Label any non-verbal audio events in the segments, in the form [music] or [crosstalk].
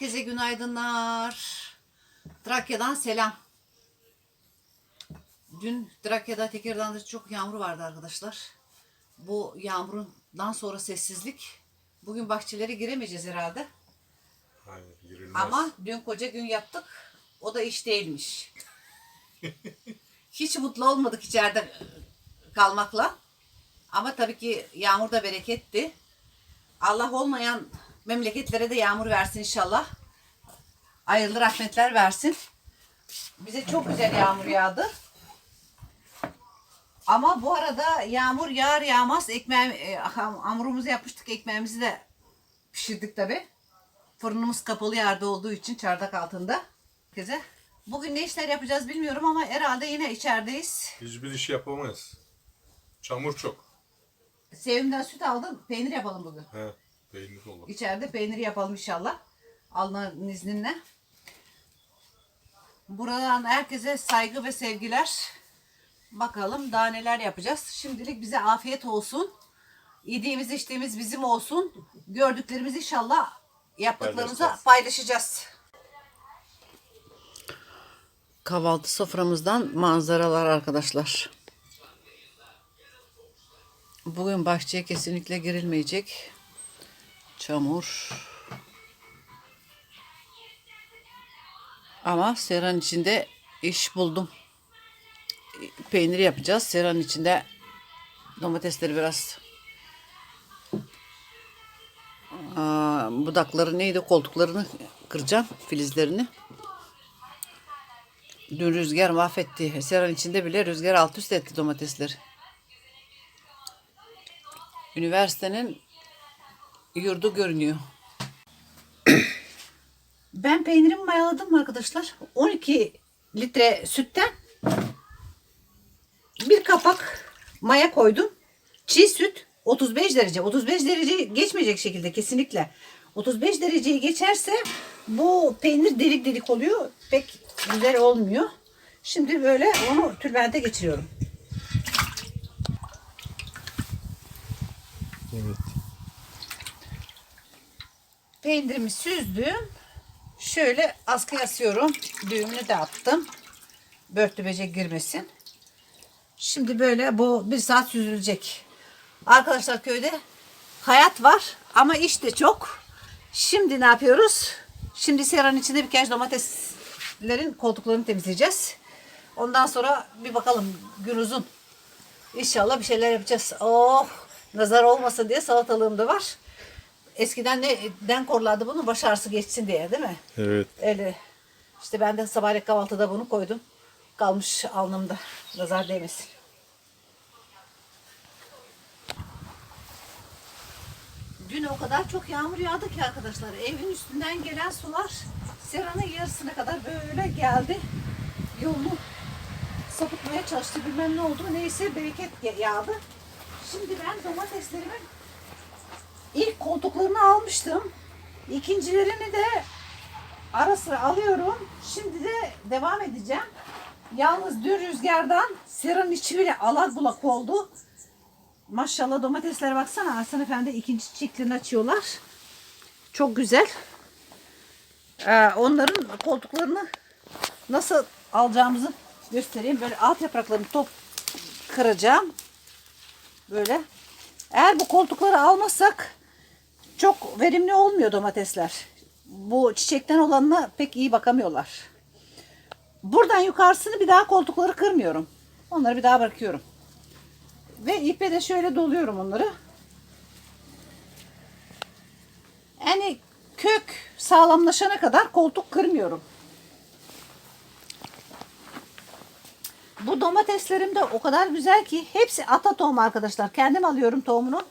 Herkese günaydınlar. Trakya'dan selam. Dün Trakya'da Tekirdağ'da çok yağmur vardı arkadaşlar. Bu yağmurdan sonra sessizlik. Bugün bahçelere giremeyeceğiz herhalde. Girilmez. Ama dün koca gün yaptık. O da iş değilmiş. [laughs] Hiç mutlu olmadık içeride kalmakla. Ama tabii ki yağmur da bereketti. Allah olmayan memleketlere de yağmur versin inşallah. Hayırlı rahmetler versin. Bize çok güzel yağmur yağdı. Ama bu arada yağmur yağar yağmaz ekmeği, e, ham- hamurumuzu yapmıştık. Ekmeğimizi de pişirdik tabii. Fırınımız kapalı yerde olduğu için çardak altında. Herkese. Bugün ne işler yapacağız bilmiyorum ama herhalde yine içerideyiz. Hiçbir iş yapamayız. Çamur çok. Sevimden süt aldım. Peynir yapalım bugün. He, peynir olur. İçeride peynir yapalım inşallah. Allah'ın izniyle. Buradan herkese saygı ve sevgiler. Bakalım daha neler yapacağız. Şimdilik bize afiyet olsun. Yediğimiz içtiğimiz bizim olsun. Gördüklerimizi inşallah yaptıklarımıza paylaşacağız. Kahvaltı soframızdan manzaralar arkadaşlar. Bugün bahçeye kesinlikle girilmeyecek. Çamur. Ama seran içinde iş buldum. Peynir yapacağız. Seran içinde domatesleri biraz Aa, budakları neydi koltuklarını kıracağım filizlerini. Dün rüzgar mahvetti. Seran içinde bile rüzgar alt üst etti domatesleri. Üniversitenin yurdu görünüyor. [coughs] Ben peynirimi mayaladım arkadaşlar. 12 litre sütten bir kapak maya koydum. Çiğ süt 35 derece. 35 derece geçmeyecek şekilde kesinlikle. 35 dereceyi geçerse bu peynir delik delik oluyor. Pek güzel olmuyor. Şimdi böyle onu tülbente geçiriyorum. Evet. Peynirimi süzdüm. Şöyle askıya asıyorum. Düğümünü de attım. Börtü böcek girmesin. Şimdi böyle bu bir saat süzülecek. Arkadaşlar köyde hayat var ama iş de çok. Şimdi ne yapıyoruz? Şimdi seranın içinde birkaç domateslerin koltuklarını temizleyeceğiz. Ondan sonra bir bakalım gün uzun. İnşallah bir şeyler yapacağız. Oh nazar olmasın diye salatalığım da var. Eskiden neden korlardı bunu? Baş ağrısı geçsin diye değil mi? Evet. Öyle. İşte ben de sabahleyin kahvaltıda bunu koydum. Kalmış alnımda. Nazar değmesin. Dün o kadar çok yağmur yağdı ki arkadaşlar. Evin üstünden gelen sular seranın yarısına kadar böyle geldi. Yolunu sapıtmaya çalıştı. Bilmem ne oldu. Neyse bereket yağdı. Şimdi ben domateslerimin ilk koltuklarını almıştım. İkincilerini de ara sıra alıyorum. Şimdi de devam edeceğim. Yalnız dün rüzgardan seranın içi bile alak bulak oldu. Maşallah domateslere baksana Hasan Efendi ikinci çiçeklerini açıyorlar. Çok güzel. Ee, onların koltuklarını nasıl alacağımızı göstereyim. Böyle alt yapraklarını top kıracağım. Böyle. Eğer bu koltukları almazsak çok verimli olmuyor domatesler. Bu çiçekten olanına pek iyi bakamıyorlar. Buradan yukarısını bir daha koltukları kırmıyorum. Onları bir daha bırakıyorum. Ve ipe de şöyle doluyorum onları. Yani kök sağlamlaşana kadar koltuk kırmıyorum. Bu domateslerim de o kadar güzel ki hepsi ata tohum arkadaşlar. Kendim alıyorum tohumunu.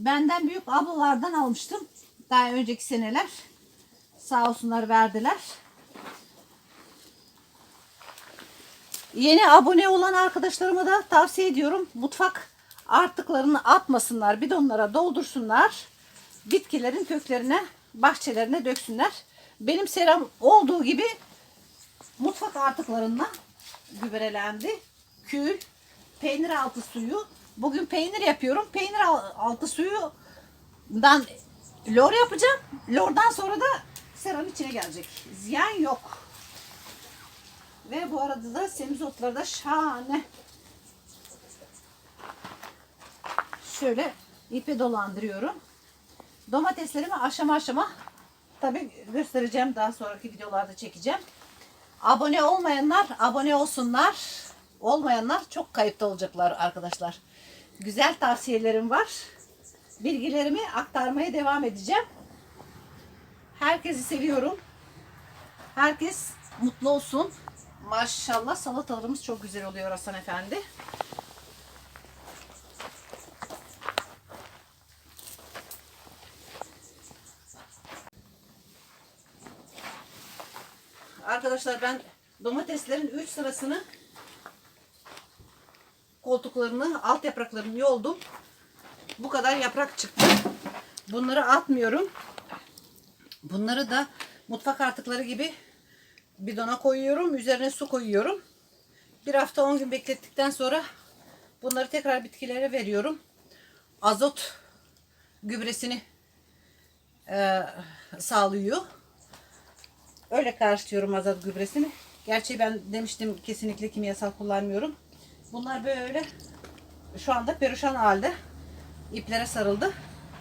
Benden büyük ablalardan almıştım. Daha önceki seneler. Sağ olsunlar verdiler. Yeni abone olan arkadaşlarıma da tavsiye ediyorum. Mutfak artıklarını atmasınlar. Bidonlara doldursunlar. Bitkilerin köklerine, bahçelerine döksünler. Benim seram olduğu gibi mutfak artıklarından gübrelendi. Kül, peynir altı suyu. Bugün peynir yapıyorum. Peynir al- altı suyundan lor yapacağım. Lordan sonra da seranın içine gelecek. Ziyan yok. Ve bu arada da semizotları da şahane. Şöyle ipe dolandırıyorum. Domateslerimi aşama aşama tabi göstereceğim daha sonraki videolarda çekeceğim. Abone olmayanlar abone olsunlar. Olmayanlar çok kayıpta olacaklar arkadaşlar. Güzel tavsiyelerim var. Bilgilerimi aktarmaya devam edeceğim. Herkesi seviyorum. Herkes mutlu olsun. Maşallah salatalarımız çok güzel oluyor Hasan Efendi. Arkadaşlar ben domateslerin 3 sırasını koltuklarını, alt yapraklarını yoldum. Bu kadar yaprak çıktı. Bunları atmıyorum. Bunları da mutfak artıkları gibi bidona koyuyorum. Üzerine su koyuyorum. Bir hafta 10 gün beklettikten sonra bunları tekrar bitkilere veriyorum. Azot gübresini eee, sağlıyor. Öyle karşılıyorum azot gübresini. Gerçi ben demiştim kesinlikle kimyasal kullanmıyorum. Bunlar böyle şu anda perişan halde iplere sarıldı.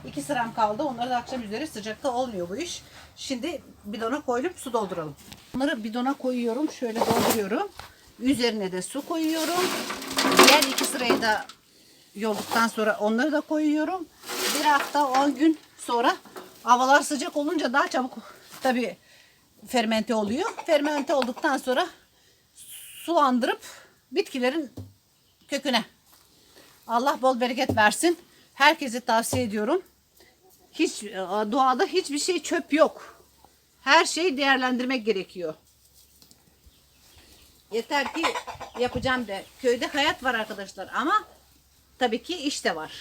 İki sıram kaldı. Onları da akşam üzeri sıcakta olmuyor bu iş. Şimdi bidona koyup su dolduralım. Bunları bidona koyuyorum. Şöyle dolduruyorum. Üzerine de su koyuyorum. Diğer iki sırayı da yolduktan sonra onları da koyuyorum. Bir hafta 10 gün sonra havalar sıcak olunca daha çabuk tabii fermente oluyor. Fermente olduktan sonra sulandırıp bitkilerin köküne. Allah bol bereket versin. Herkese tavsiye ediyorum. Hiç e, doğada hiçbir şey çöp yok. Her şeyi değerlendirmek gerekiyor. Yeter ki yapacağım de. Köyde hayat var arkadaşlar ama tabii ki iş de var.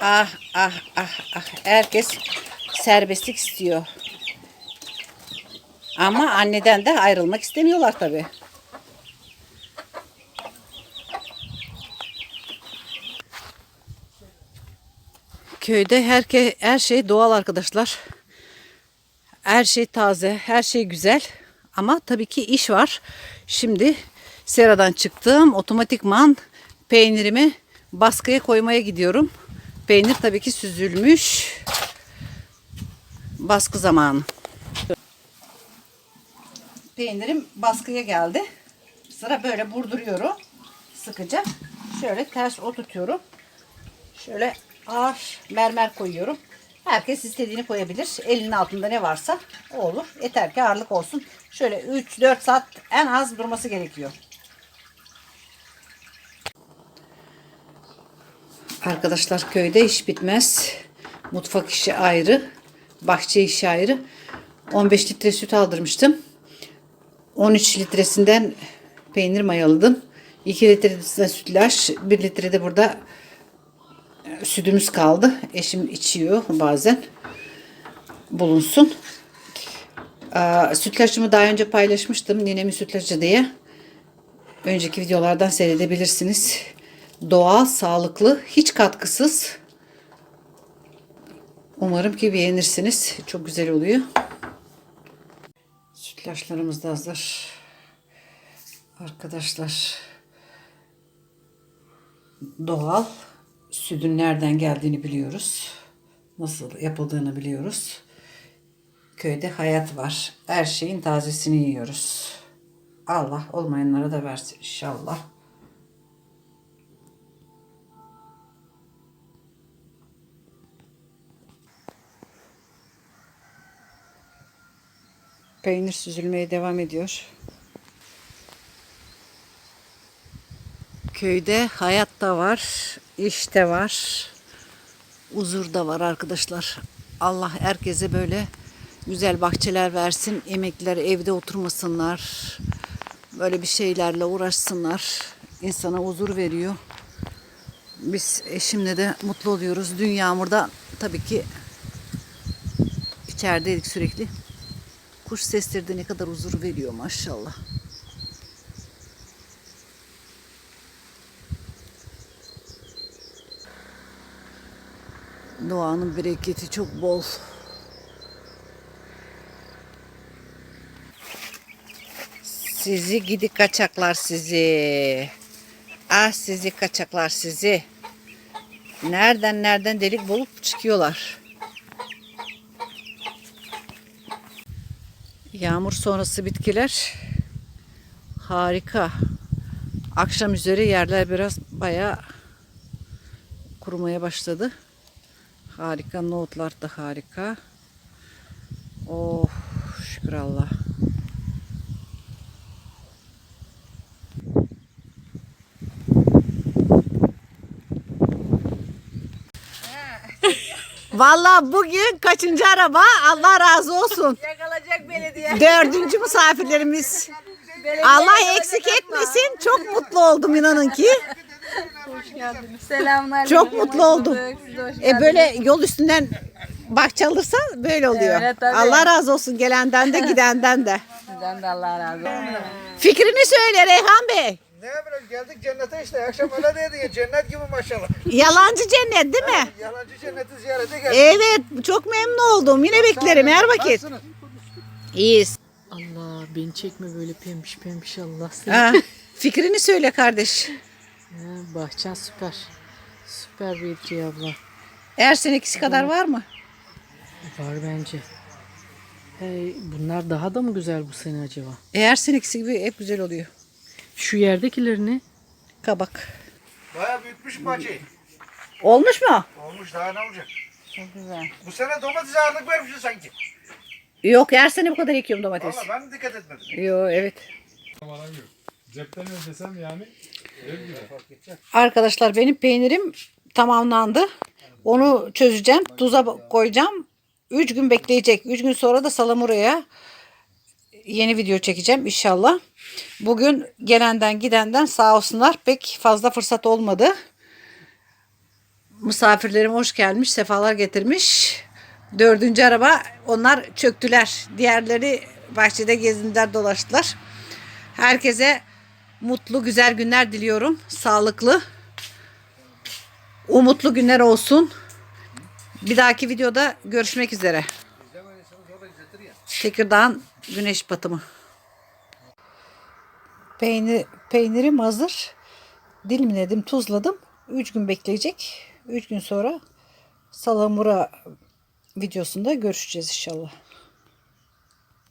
Ah ah ah ah herkes serbestlik istiyor. Ama anneden de ayrılmak istemiyorlar tabii. Köyde herke, her şey doğal arkadaşlar. Her şey taze, her şey güzel. Ama tabii ki iş var. Şimdi seradan çıktım. Otomatikman peynirimi baskıya koymaya gidiyorum. Peynir tabii ki süzülmüş. Baskı zamanı. Peynirim baskıya geldi. Sıra böyle vurduruyorum. Sıkıca. Şöyle ters oturtuyorum. Şöyle ağır mermer koyuyorum. Herkes istediğini koyabilir. Elinin altında ne varsa o olur. Yeter ki ağırlık olsun. Şöyle 3-4 saat en az durması gerekiyor. Arkadaşlar köyde iş bitmez. Mutfak işi ayrı. Bahçe işi ayrı. 15 litre süt aldırmıştım. 13 litresinden peynir mayaladım. 2 litresinden sütlaç. 1 litre de burada sütümüz kaldı. Eşim içiyor bazen. Bulunsun. Aa, daha önce paylaşmıştım. Ninemin sütlacı diye. Önceki videolardan seyredebilirsiniz. Doğal, sağlıklı, hiç katkısız. Umarım ki beğenirsiniz. Çok güzel oluyor. Sütlaçlarımız da hazır. Arkadaşlar doğal sütün nereden geldiğini biliyoruz. Nasıl yapıldığını biliyoruz. Köyde hayat var. Her şeyin tazesini yiyoruz. Allah olmayanlara da versin inşallah. Peynir süzülmeye devam ediyor. Köyde hayat da var, iş de var, huzur da var arkadaşlar. Allah herkese böyle güzel bahçeler versin. Emekliler evde oturmasınlar. Böyle bir şeylerle uğraşsınlar. İnsana huzur veriyor. Biz eşimle de mutlu oluyoruz. Dün yağmurda tabii ki içerideydik sürekli. Kuş sesleri de ne kadar huzur veriyor maşallah. Doğanın bereketi çok bol. Sizi gidi kaçaklar sizi. Ah sizi kaçaklar sizi. Nereden nereden delik bulup çıkıyorlar. Yağmur sonrası bitkiler harika. Akşam üzeri yerler biraz bayağı kurumaya başladı. Harika nohutlar da harika. Oh şükür Allah. Vallahi bugün kaçıncı araba? Allah razı olsun. Yakalayacak belediye. Dördüncü misafirlerimiz. Allah eksik etmesin. Çok mutlu oldum inanın ki. Selamlar. Çok mutlu oldum. Hoş E geldiniz. böyle yol üstünden bak çalırsan böyle oluyor. Evet, tabii. Allah razı olsun gelenden de gidenden de. Sizden de Allah razı olsun. Fikrini söyle Reyhan Bey. Ne yapalım geldik cennete işte akşam öyle dedi ya cennet gibi maşallah. Yalancı cennet değil mi? Yalancı cenneti ziyarete geldik. Evet çok memnun oldum. Yine beklerim her vakit. Nasılsınız? İyiyiz. Allah beni çekme böyle pembiş pembiş Allah seni. Ha, [laughs] fikrini söyle kardeş. Ha, bahçen süper. Süper bir Bedriye abla. Eğer senekisi kadar var mı? Var bence. Hey, bunlar daha da mı güzel bu sene acaba? Eğer senekisi gibi hep güzel oluyor. Şu yerdekiler ne? Kabak. Baya büyütmüş bahçeyi. Olmuş mu? Olmuş daha ne olacak? Çok güzel. Bu sene domates ağırlık vermişsin sanki. Yok her sene bu kadar ekiyorum domates. Valla ben de dikkat etmedim. Yo evet. Cepten ödesem yani Arkadaşlar benim peynirim tamamlandı. Onu çözeceğim. Tuza koyacağım. 3 gün bekleyecek. 3 gün sonra da salamuraya yeni video çekeceğim inşallah. Bugün gelenden gidenden sağ olsunlar pek fazla fırsat olmadı. Misafirlerim hoş gelmiş, sefalar getirmiş. Dördüncü araba onlar çöktüler. Diğerleri bahçede gezindiler dolaştılar. Herkese mutlu güzel günler diliyorum. Sağlıklı, umutlu günler olsun. Bir dahaki videoda görüşmek üzere. Tekirdağ'ın güneş batımı. Peynir, peynirim hazır. Dilimledim, tuzladım. 3 gün bekleyecek. 3 gün sonra salamura videosunda görüşeceğiz inşallah.